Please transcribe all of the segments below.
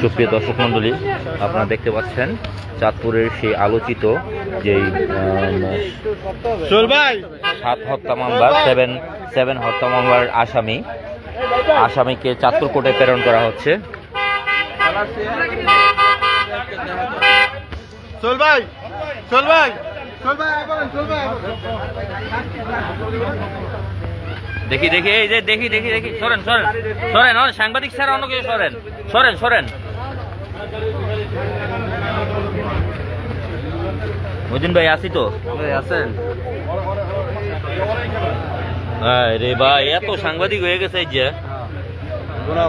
সুপ্রিয় দর্শক মণ্ডলী আপনারা দেখতে পাচ্ছেন চাঁদপুরের সেই আলোচিত যেই সাত হত্যা মামলা সেভেন সেভেন হত্যা মামলার আসামি। আসামিকে চাঁদপুর কোর্টে প্রেরণ করা হচ্ছে। চল ভাই চল ভাই। চল ভাই চল ভাই দেখি দেখি এই যে দেখি দেখি দেখি। সরেন সরেন সরেন অন্য সাংবাদিক স্যার অন্য কেউ সরেন। সরেন সরেন। মজিন ভাই আসি তো? আছেন হ্যাঁ রে ভাই এত সাংবাদিক হয়ে গেছে এই যে। গুনা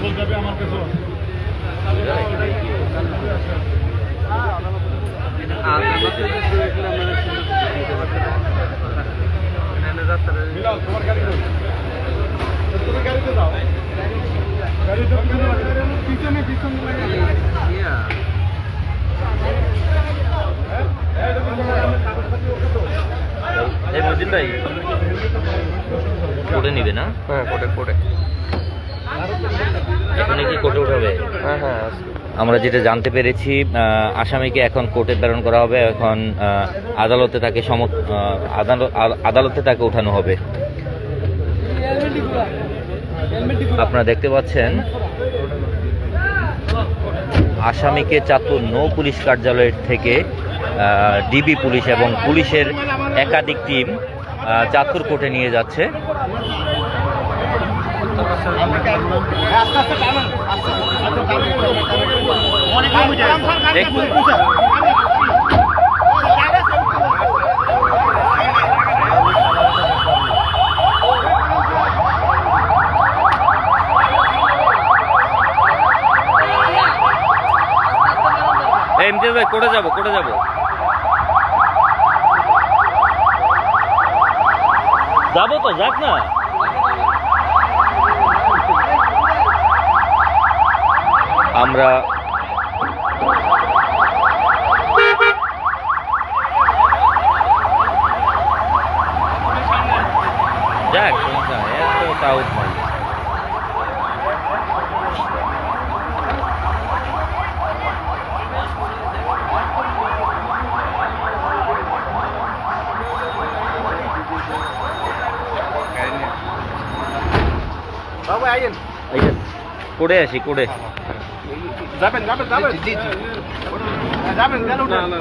কই? তুমি গাড়িতে যাও। গাড়িতে পিছনে পিছনে। এই মজিন ভাই? কোর্টে নিবে না? হ্যাঁ কোটে কোটে এখানে কি কোর্টে উঠাবে হ্যাঁ হ্যাঁ। আমরা যেটা জানতে পেরেছি আসামিকে এখন কোর্টে প্রেরণ করা হবে এখন আদালতে তাকে সম আদালত তাকে উঠানো হবে। আপনারা দেখতে পাচ্ছেন আসামিকে চাঁদপুর নৌ পুলিশ কার্যালয়ের থেকে ডিবি পুলিশ এবং পুলিশের একাধিক টিম চাঁদপুর কোর্টে নিয়ে যাচ্ছে। দেখুন ইমতিয়াজ ভাই কোর্টে যাব কোর্টে যাব। যাব তো যাক না। আমরা যাক সমস্যা নেই, এত তাউট মারি বাবু আইয়েন এই যে কোড়ে আসি কোড়ে যাবেন যাবেন যাবেন জি জি যাবেন গেল না না